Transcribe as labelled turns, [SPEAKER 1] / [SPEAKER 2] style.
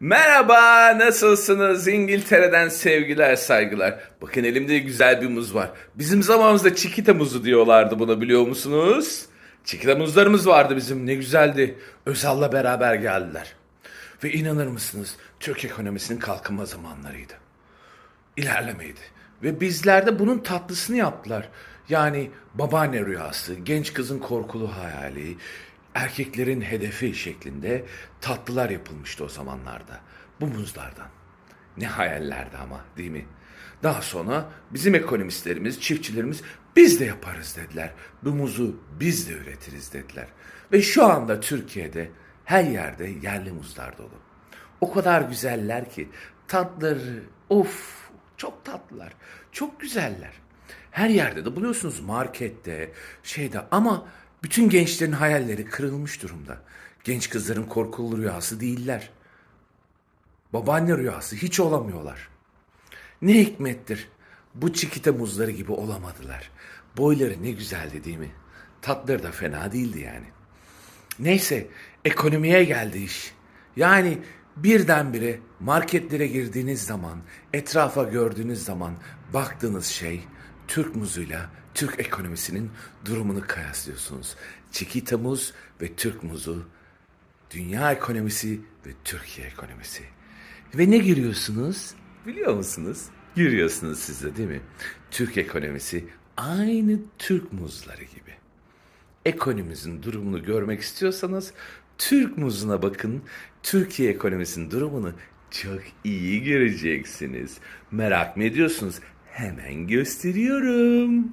[SPEAKER 1] Merhaba, nasılsınız? İngiltere'den sevgiler, saygılar. Bakın elimde güzel bir muz var. Bizim zamanımızda çikita muzu diyorlardı buna biliyor musunuz? Çikita muzlarımız vardı bizim, ne güzeldi. Özal'la beraber geldiler. Ve inanır mısınız, Türk ekonomisinin kalkınma zamanlarıydı. İlerlemeydi. Ve bizler de bunun tatlısını yaptılar. Yani babaanne rüyası, genç kızın korkulu hayali, erkeklerin hedefi şeklinde tatlılar yapılmıştı o zamanlarda. Bu muzlardan. Ne hayallerdi ama değil mi? Daha sonra bizim ekonomistlerimiz, çiftçilerimiz biz de yaparız dediler. Bu muzu biz de üretiriz dediler. Ve şu anda Türkiye'de her yerde yerli muzlar dolu. O kadar güzeller ki tatları of çok tatlılar. Çok güzeller. Her yerde de buluyorsunuz markette, şeyde ama bütün gençlerin hayalleri kırılmış durumda. Genç kızların korkulu rüyası değiller. Babaanne rüyası hiç olamıyorlar. Ne hikmettir. Bu çikita muzları gibi olamadılar. Boyları ne güzeldi değil mi? Tatları da fena değildi yani. Neyse ekonomiye geldi iş. Yani birdenbire marketlere girdiğiniz zaman, etrafa gördüğünüz zaman baktığınız şey Türk muzuyla Türk ekonomisinin durumunu kıyaslıyorsunuz. Çikita muz ve Türk muzu, dünya ekonomisi ve Türkiye ekonomisi. Ve ne görüyorsunuz? Biliyor musunuz? Görüyorsunuz siz de değil mi? Türk ekonomisi aynı Türk muzları gibi ekonomimizin durumunu görmek istiyorsanız Türk muzuna bakın. Türkiye ekonomisinin durumunu çok iyi göreceksiniz. Merak mı ediyorsunuz? Hemen gösteriyorum.